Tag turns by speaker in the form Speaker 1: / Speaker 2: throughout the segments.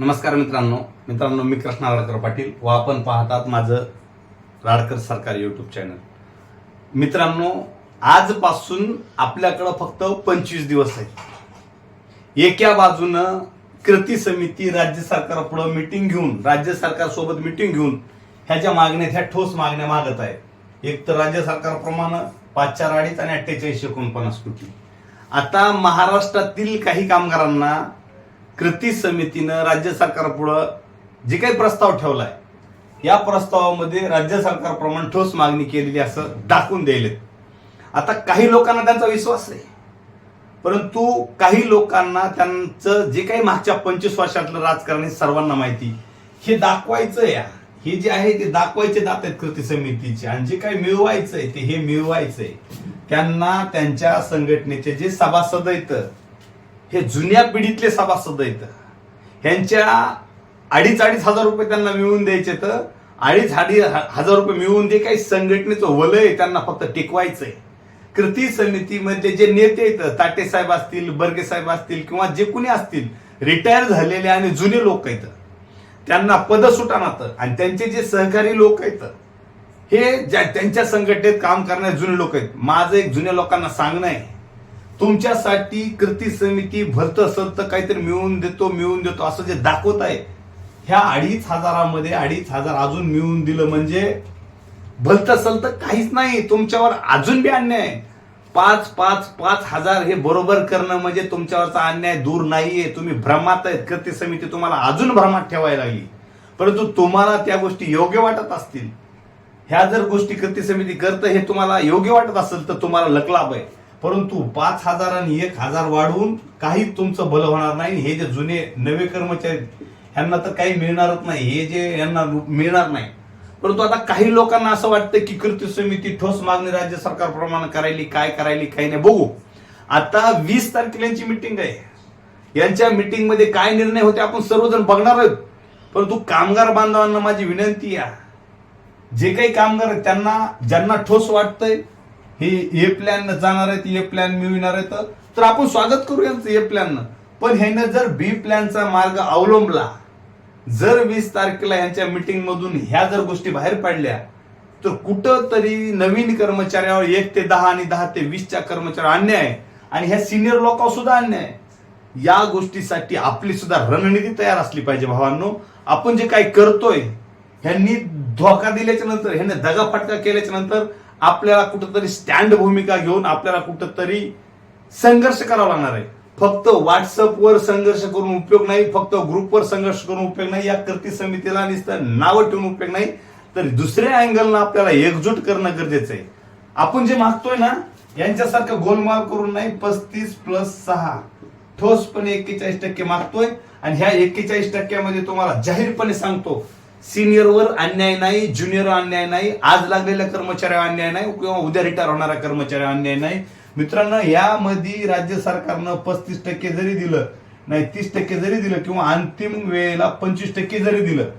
Speaker 1: नमस्कार मित्रांनो. मित्रांनो मी कृष्णा राडकर पाटील. व आपण पाहतात माझं राडकर सरकार यूट्यूब चॅनल मित्रांनो आजपासून आपल्याकडं फक्त पंचवीस दिवस आहे एका बाजूनं कृती समिती राज्य सरकारपुढं मिटिंग घेऊन राज्य सरकारसोबत मिटिंग घेऊन ह्याच्या मागण्या ह्या ठोस मागण्या मागत आहे. एक तर राज्य सरकारप्रमाणे पाच चार अडीच आणि अठ्ठेचाळीस एकोणपन्नास कोटी. आता महाराष्ट्रातील काही कामगारांना कृती समितीनं राज्य सरकारपुढं जे काही प्रस्ताव ठेवलाय या प्रस्तावामध्ये राज्य सरकारप्रमाणे ठोस मागणी केलेली असं दाखवून द्यायलेत आता काही लोकांना त्यांचा विश्वास आहे. परंतु काही लोकांना त्यांचं जे काही मागच्या पंचवीस वर्षातलं राजकारण सर्वांना माहिती. हे दाखवायचं या. हे जे आहे ते दाखवायचे दात आहेत कृती समितीचे. आणि जे काही मिळवायचंय ते हे मिळवायचंय. त्यांना त्यांच्या संघटनेचे जे सभासद आहेत हे जुन्या पिढीतले सभासद आहेत. ह्यांच्या अडीच अडीच हजार रुपये त्यांना मिळवून द्यायचे तर अडीच अडीच हजार रुपये मिळवून दे काही संघटनेचं वलय त्यांना फक्त टिकवायचं आहे कृती समितीमध्ये जे नेते आहेत ताटे साहेब असतील बर्गे साहेब असतील किंवा जे कुणी असतील रिटायर झालेले आणि जुने लोक आहेत. त्यांना पद सुटानात आणि त्यांचे जे सहकारी लोक आहेत हे ज्या त्यांच्या संघटनेत काम करणारे जुने लोक आहेत. माझं एक जुन्या लोकांना सांगणं आहे. तुमच्यासाठी कृती समिती भरत असेल तर काहीतरी मिळवून देतो मिळवून देतो. असं जे दाखवत आहे ह्या अडीच हजारामध्ये अडीच हजार अजून मिळवून दिलं म्हणजे भलत असेल तर काहीच नाही. तुमच्यावर अजून बी अन्याय आहे. पाच पाच पाच हजार हे बरोबर करणं म्हणजे तुमच्यावरचा अन्याय दूर नाहीये. तुम्ही भ्रमात आहेत. कृती समिती तुम्हाला अजून भ्रमात ठेवायला लागली. परंतु तुम्हाला त्या गोष्टी योग्य वाटत असतील. ह्या जर गोष्टी कृती समिती करतं हे तुम्हाला योग्य वाटत असेल तर तुम्हाला लकलाभ आहे. परंतु पाच हजार आणि एक हजार वाढवून काही तुमचं भलं होणार नाही. हे जे जुने नवे कर्मचारी आहेत, ह्यांना तर काही मिळणारच नाही. हे जे यांना मिळणार नाही. परंतु आता काही लोकांना असं वाटतं की कृती समिती ठोस मागणी राज्य सरकारप्रमाणे करायली काय करायली काही नाही. बघू. आता वीस तारखेला यांची मिटिंग आहे. यांच्या मिटिंगमध्ये काय निर्णय होते आपण सर्वजण बघणार आहोत. परंतु कामगार बांधवांना माझी विनंती आहे. जे काही कामगार आहेत त्यांना ज्यांना ठोस वाटतंय हे ए प्लॅन जाणार आहेत ए प्लॅन मिळणार आहेत तर आपण स्वागत करू यांचं ए प्लॅन पण ह्यानं जर बी प्लॅनचा मार्ग अवलंबला जर वीस तारखेला यांच्या मिटिंग मधून ह्या जर गोष्टी बाहेर पडल्या तर कुठं तरी नवीन कर्मचाऱ्यावर एक ते दहा आणि दहा ते वीसच्या कर्मचाऱ्यावर अन्याय आहे. आणि ह्या सिनियर लोकांवर सुद्धा अन्याय आहे. या गोष्टीसाठी आपली सुद्धा रणनीती तयार असली पाहिजे भावांनो आपण जे काही करतोय ह्यांनी धोका दिल्याच्या नंतर ह्यांनी दगाफटका केल्याच्यानंतर आपल्याला कुठंतरी स्टँड भूमिका घेऊन आपल्याला कुठंतरी संघर्ष करावा लागणार आहे. फक्त व्हॉट्सअपवर संघर्ष करून उपयोग नाही फक्त ग्रुपवर संघर्ष करून उपयोग नाही या कृती समितीला नुसतं नावं ठेवून उपयोग नाही. तर दुसऱ्या अँगलनं आपल्याला एकजूट करणं गरजेचं आहे. आपण जे मागतोय ना यांच्यासारखं गोलमाल करून नाही पस्तीस प्लस सहा. ठोसपणे एक्केचाळीस टक्के मागतोय आणि ह्या एक्केचाळीस टक्क्यामध्ये तुम्हाला जाहीरपणे सांगतो सिनियरवर अन्याय नाही ज्युनियर अन्याय नाही आज लागलेल्या कर्मचाऱ्यावर अन्याय नाही किंवा उद्या रिटायर होणाऱ्या कर्मचाऱ्यावर अन्याय नाही मित्रांनो यामध्ये राज्य सरकारनं पस्तीस टक्के जरी दिलं नाही तीस टक्के जरी दिलं किंवा अंतिम वेळेला पंचवीस टक्के जरी दिलं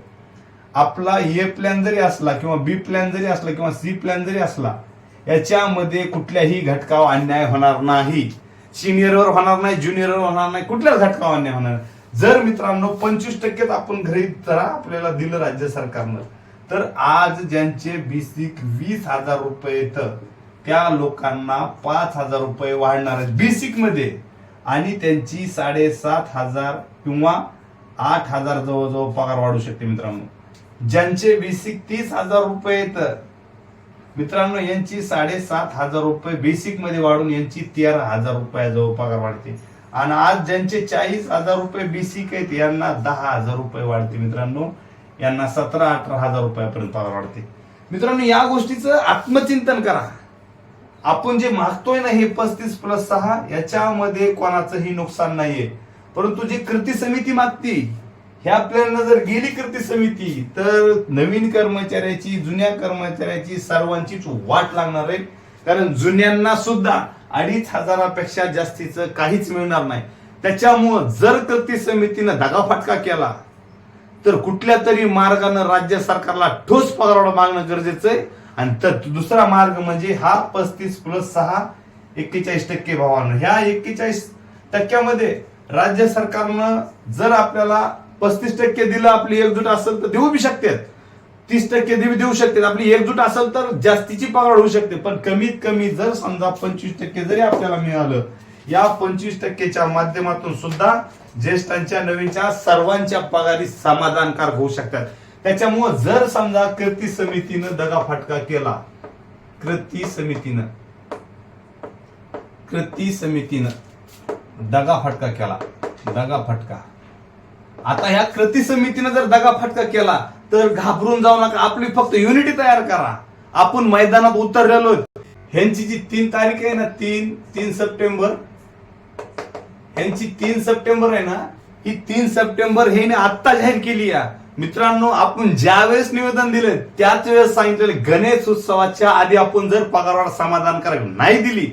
Speaker 1: आपला ए प्लॅन जरी असला किंवा बी प्लॅन जरी असला किंवा सी प्लॅन जरी असला याच्यामध्ये कुठल्याही घटकावर अन्याय होणार नाही सिनियरवर होणार नाही ज्युनियरवर होणार नाही कुठल्याच घटकावर अन्याय होणार नाही. जर मित्रांनो पंचवीस टक्केच आपण घरी जरा आपल्याला दिलं राज्य सरकारनं. तर आज ज्यांचे बेसिक वीस हजार रुपये येतं त्या लोकांना पाच हजार रुपये वाढणार आहेत बेसिकमध्ये. आणि त्यांची साडेसात हजार किंवा आठ हजार जवळजवळ पगार वाढू शकते मित्रांनो. ज्यांचे बेसिक तीस हजार रुपये येतं मित्रांनो यांची साडेसात हजार रुपये बेसिकमध्ये वाढून यांची तेरा हजार रुपयाजवळ पगार वाढते. आणि आज ज्यांचे चाळीस हजार रुपये बेसिक आहेत यांना दहा हजार रुपये वाढते मित्रांनो. यांना सतरा अठरा हजार रुपयापर्यंत पगार वाढते. मित्रांनो या गोष्टीचं आत्मचिंतन करा. आपण जे मागतोय ना हे पस्तीस प्लस सहा याच्यामध्ये कोणाचंही नुकसान नाहीये. परंतु जी कृती समिती मागती ह्या प्लॅननं जर गेली कृती समिती तर नवीन कर्मचाऱ्याची जुन्या कर्मचाऱ्याची सर्वांचीच वाट लागणार आहे. कारण जुन्यांना सुद्धा अडीच हजारापेक्षा जास्तीचं काहीच मिळणार नाही. त्याच्यामुळं जर कृती समितीनं दगाफटका केला तर कुठल्या तरी मार्गानं राज्य सरकारला ठोस पगारवाढ मागणं गरजेचं आहे. आणि तर दुसरा मार्ग म्हणजे हा पस्तीस प्लस सहा एक्केचाळीस टक्के भावानं. ह्या एक्केचाळीस टक्क्यामध्ये राज्य सरकारनं जर आपल्याला पस्तीस टक्के दिलं आपली एकजूट असेल तर देऊ बी शकतात. तीस टक्के देऊ देऊ शकतात आपली एकजूट असेल तर जास्तीची पगार होऊ शकते. पण कमीत कमी जर समजा पंचवीस टक्के जरी आपल्याला मिळालं या पंचवीस टक्केच्या माध्यमातून सुद्धा ज्येष्ठांच्या नवीनच्या सर्वांच्या पगारी समाधानकारक होऊ शकतात. त्याच्यामुळं जर समजा कृती समितीनं दगाफटका केला कृती समितीनं कृती समितीनं दगाफटका केला दगाफटका आता ह्या कृती समितीनं जर दगाफटका केला तर घाबरून जाऊ नका. आपली फक्त युनिटी तयार करा. आपण मैदानात उतरलेलो ह्यांची जी तीन तारीख आहे ना तीन तीन सप्टेंबर ह्यांची तीन सप्टेंबर आहे ना ही तीन सप्टेंबर हे आत्ता जाहीर केली आहे. मित्रांनो आपण ज्या वेळेस निवेदन दिलं त्याच वेळेस सांगितलेले गणेश उत्सवाच्या आधी आपण जर पगारवाढ समाधानकारक नाही दिली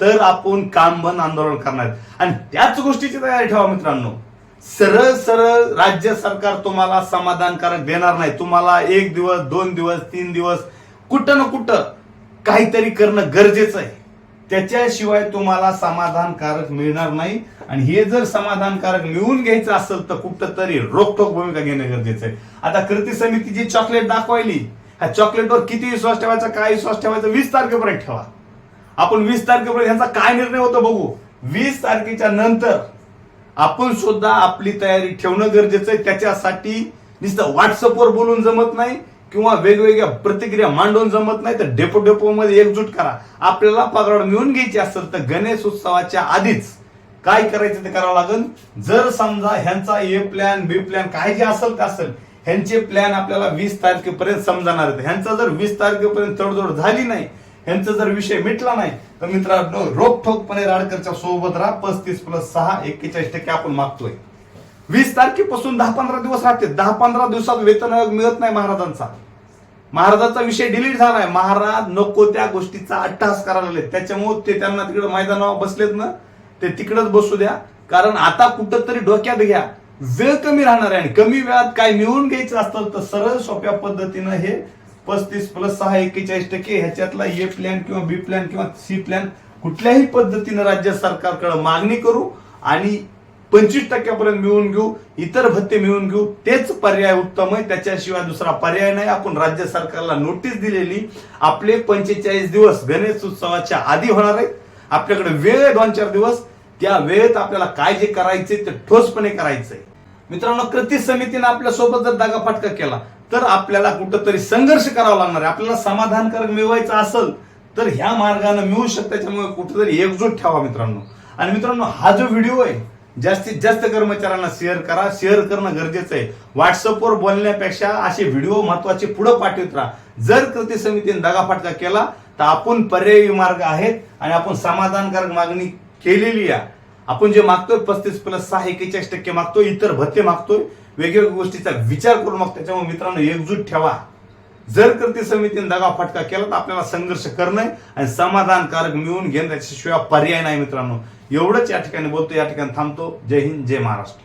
Speaker 1: तर आपण काम बंद आंदोलन करणार. आणि त्याच गोष्टीची तयारी ठेवा मित्रांनो. सरळ सरळ राज्य सरकार तुम्हाला समाधानकारक देणार नाही. तुम्हाला एक दिवस दोन दिवस तीन दिवस कुठं ना कुठं काहीतरी करणं गरजेचं आहे. त्याच्याशिवाय तुम्हाला समाधानकारक मिळणार नाही. आणि हे जर समाधानकारक मिळवून घ्यायचं असेल तर कुठं तरी रोखोक भूमिका घेणं गरजेचं आहे. आता कृती समिती जी चॉकलेट दाखवायली ह्या चॉकलेटवर किती विश्वास ठेवायचा काय विश्वास ठेवायचा वीस तारखेपर्यंत ठेवा. आपण वीस तारखेपर्यंत ह्याचा काय निर्णय होतो बघू? वीस तारखेच्या नंतर आपण सुद्धा आपली तयारी ठेवणं गरजेचं आहे. त्याच्यासाठी नुसतं व्हॉट्सअपवर बोलून जमत नाही किंवा वेगवेगळ्या प्रतिक्रिया मांडून जमत नाही. तर डेपो डेपोमध्ये एकजूट करा. आपल्याला पगार मिळून घ्यायची असेल तर गणेश उत्सवाच्या आधीच काय करायचं ते करावं लागेल जर समजा ह्यांचा ए प्लॅन बी प्लॅन काय जे असेल ते असेल ह्यांचे प्लॅन आपल्याला वीस तारखेपर्यंत समजणार आहेत. ह्यांचा जर वीस तारखेपर्यंत तडजोड झाली नाही यांचा जर विषय मिटला नाही तर मित्रांनो रोखठोकपणे राडकरच्या सोबत राहा. पस्तीस प्लस सहा एक्केचाळीस टक्के आपण मागतोय. वीस तारखेपासून दहा पंधरा दिवस राहते दहा पंधरा दिवसात वेतन आयोग मिळत नाही महाराजांचा. महाराजांचा विषय डिलीट झालाय महाराज नको त्या गोष्टीचा अट्टहास करायला लागले त्याच्यामुळे ते त्यांना तिकडे मैदानावर बसलेत ना ते तिकडच बसू द्या. कारण आता कुठंतरी डोक्यात घ्या. वेळ कमी राहणार आहे आणि कमी वेळात काय मिळवून घ्यायचं असतं तर सरळ सोप्या पद्धतीनं हे पस्तीस प्लस सहा एक्केचाळीस टक्के ह्याच्यातला ए प्लॅन किंवा बी प्लॅन किंवा सी प्लॅन कुठल्याही पद्धतीनं राज्य सरकारकडे मागणी करू आणि पंचवीस टक्क्यापर्यंत मिळवून घेऊ इतर भत्ते मिळवून घेऊ तेच पर्याय उत्तम आहे. त्याच्याशिवाय दुसरा पर्याय नाही. आपण राज्य सरकारला नोटीस दिलेली. आपले पंचेचाळीस दिवस गणेश उत्सवाच्या आधी होणार आहेत आपल्याकडे वेळ आहे दोन चार दिवस. त्या वेळेत आपल्याला काय जे करायचे ते ठोसपणे करायचंय. मित्रांनो कृती समितीने आपल्यासोबत जर दागाफटका केला तर आपल्याला कुठंतरी संघर्ष करावा लागणार आहे. आपल्याला समाधानकारक मिळवायचं असेल तर ह्या मार्गाने मिळू शकतं. त्याच्यामुळे कुठेतरी एकजूट ठेवा मित्रांनो. आणि मित्रांनो हा जो व्हिडिओ आहे जास्तीत जास्त कर्मचाऱ्यांना शेअर करा. शेअर करणं गरजेचं आहे. व्हॉट्सअपवर बोलण्यापेक्षा असे व्हिडिओ महत्त्वाचे पुढे पाठवत राहा. जर कृती समितीने दगाफटका केला तर आपण पर्यायी मार्ग आहेत आणि आपण समाधानकारक मागणी केलेली आहे. आपण जे मागतोय पस्तीस प्लस सहा एकेचाळीस टक्के मागतोय इतर भत्ते मागतोय वेगवेगळ्या गोष्टीचा विचार करून मग त्याच्यामुळे मित्रांनो एकजूट ठेवा. जर कृती समितीने दगा फटका केला तर आपल्याला संघर्ष करणं आणि समाधानकारक मिळवून घेणं त्याच्याशिवाय पर्याय नाही मित्रांनो. एवढंच या ठिकाणी बोलतो या ठिकाणी थांबतो. जय हिंद जय महाराष्ट्र.